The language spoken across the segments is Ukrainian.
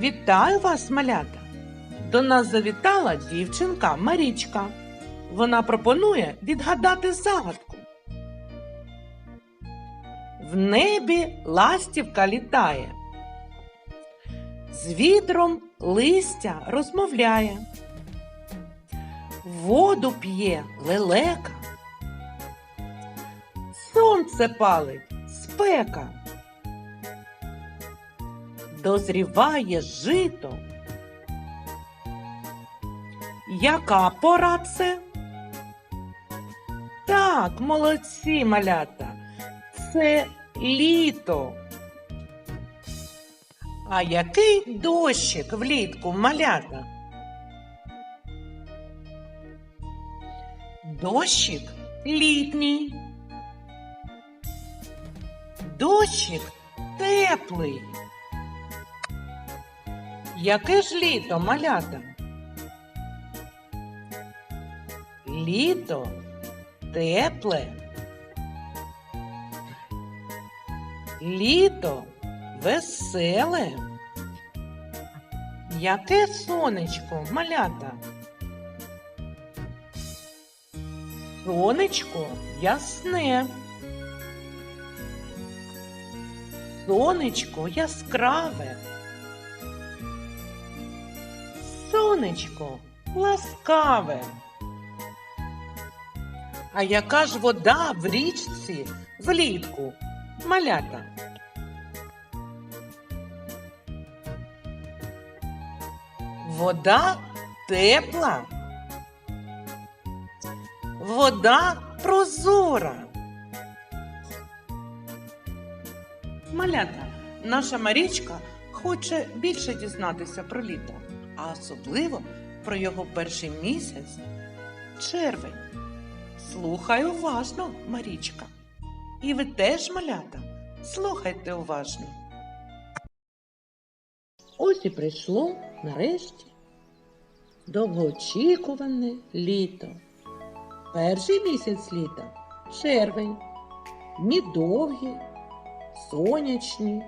Вітаю вас, малята! До нас завітала дівчинка Марічка. Вона пропонує відгадати загадку. В небі ластівка літає. З вітром листя розмовляє. Воду п'є лелека. Сонце палить спека. Дозріває жито. Яка пора це? Так, молодці малята. Це літо. А який дощик влітку малята? Дощик літній. Дощик теплий. Яке ж літо, малята? Літо тепле. Літо веселе. Яке сонечко, малята? Сонечко ясне. Сонечко яскраве. Сонечко ласкаве. А яка ж вода в річці влітку, малята? Вода тепла. Вода прозора. Малята, наша Марічка хоче більше дізнатися про літо, а особливо про його перший місяць червень. Слухай уважно, Марічка. І ви теж, малята, слухайте уважно. Ось і прийшло нарешті довгоочікуване літо. Перший місяць літа червень. Дні довгі, сонячні,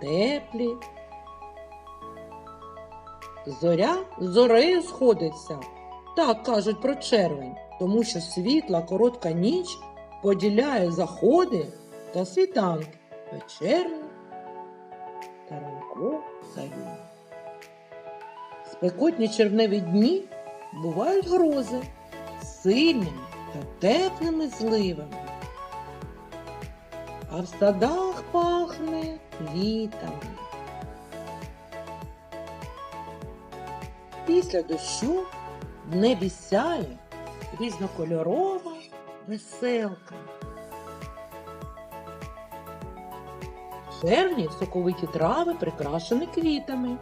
теплі. Зоря з зорею сходиться. Так кажуть про червень, тому що світла коротка ніч поділяє заходи та світанки вечерню та зарю. Спекотні червневі дні бувають грози сильними та теплими зливами. А в садах пахне квітами. Після дощу в небі сяє різнокольорова веселка. В червні соковиті трави прикрашені квітами.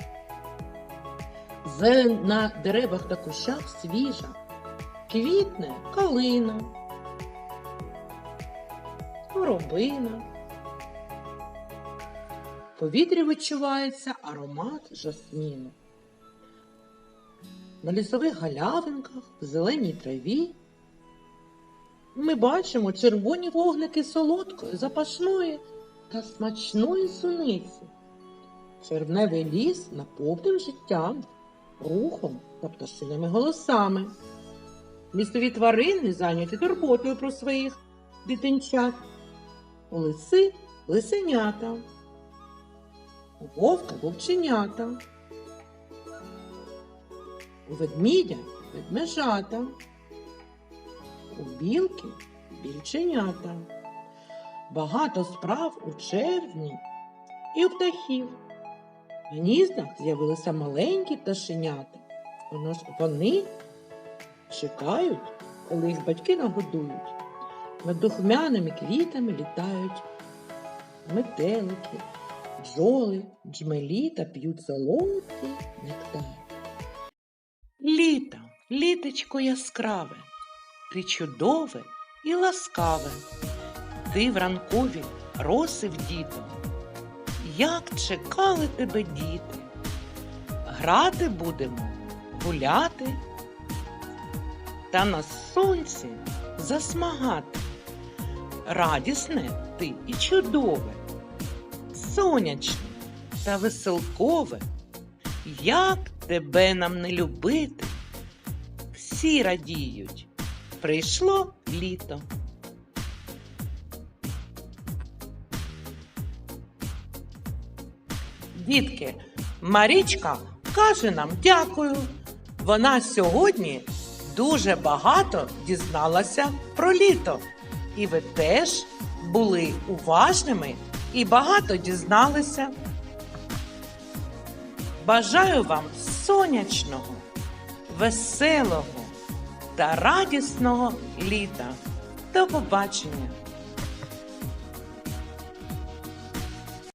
Зелень на деревах та кущах свіжа, квітне калина, горобина. В повітрі відчувається аромат жасміну. На лісових галявинках, в зеленій траві ми бачимо червоні вогники солодкої, запашної та смачної суниці. Червневий ліс наповнив життям, рухом та пташиними голосами. Лісові тварини зайняті турботою про своїх дитинчат. У лиси лисенята, у вовка вовченята. У ведмідя ведмежата, у білки більченята. Багато справ у червні і у птахів. В гніздах з'явилися маленькі пташенята. Вони чекають, коли їх батьки нагодують. Над духмяними квітами літають метелики, бджоли, джмелі та п'ють солодкий нектар. Літо, літочко яскраве, ти чудове і ласкаве, ти в ранкові роси діто, як чекали тебе діти, грати будемо, гуляти, та на сонці засмагати. Радісне ти і чудове, сонячне та веселкове Як тебе нам не любити? Всі радіють. Прийшло літо. Дітки, Марічка каже нам дякую. Вона сьогодні дуже багато дізналася про літо. І ви теж були уважними і багато дізналися. Бажаю вам сонячного, веселого та радісного літа. До побачення!